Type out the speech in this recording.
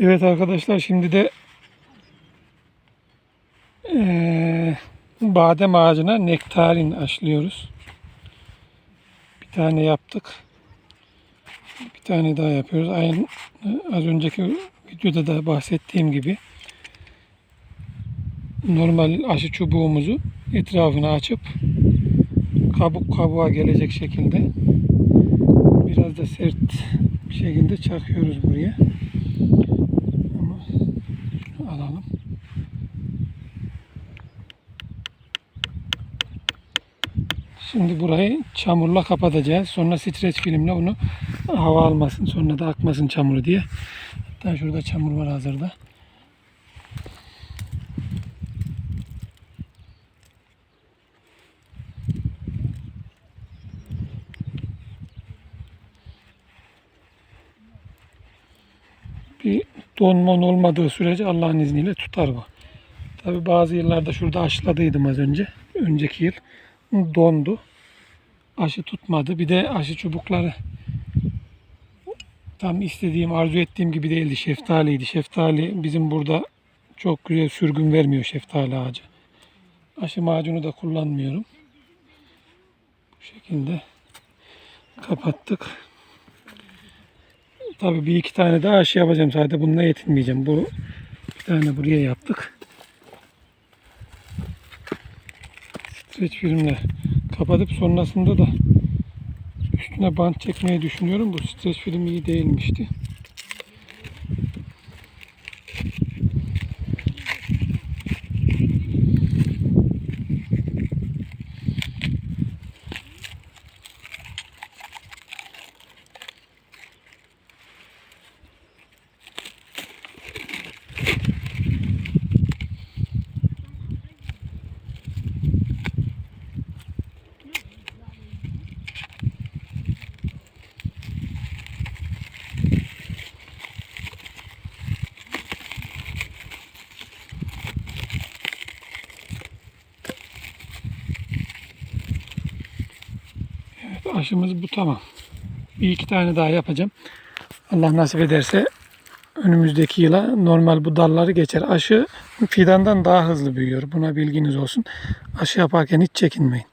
Evet arkadaşlar şimdi de eee, badem ağacına nektarin aşılıyoruz. Bir tane yaptık. Bir tane daha yapıyoruz. Aynı az önceki videoda da bahsettiğim gibi normal aşı çubuğumuzu etrafına açıp kabuk kabuğa gelecek şekilde biraz da sert bir şekilde çakıyoruz buraya. Şimdi burayı çamurla kapatacağız. Sonra streç filmle onu hava almasın. Sonra da akmasın çamuru diye. Hatta şurada çamur var hazırda. bir donman olmadığı sürece Allah'ın izniyle tutar bu. Tabi bazı yıllarda şurada aşıladıydım az önce. Önceki yıl dondu. Aşı tutmadı. Bir de aşı çubukları tam istediğim, arzu ettiğim gibi değildi. Şeftaliydi. Şeftali bizim burada çok güzel sürgün vermiyor şeftali ağacı. Aşı macunu da kullanmıyorum. Bu şekilde kapattık. Tabii bir iki tane daha aşı yapacağım. Sadece bununla yetinmeyeceğim. Bu bir tane buraya yaptık. Streç filmle kapatıp sonrasında da üstüne bant çekmeyi düşünüyorum. Bu streç film iyi değilmişti. Aşımız bu tamam. Bir iki tane daha yapacağım. Allah nasip ederse önümüzdeki yıla normal bu dalları geçer. Aşı fidandan daha hızlı büyüyor. Buna bilginiz olsun. Aşı yaparken hiç çekinmeyin.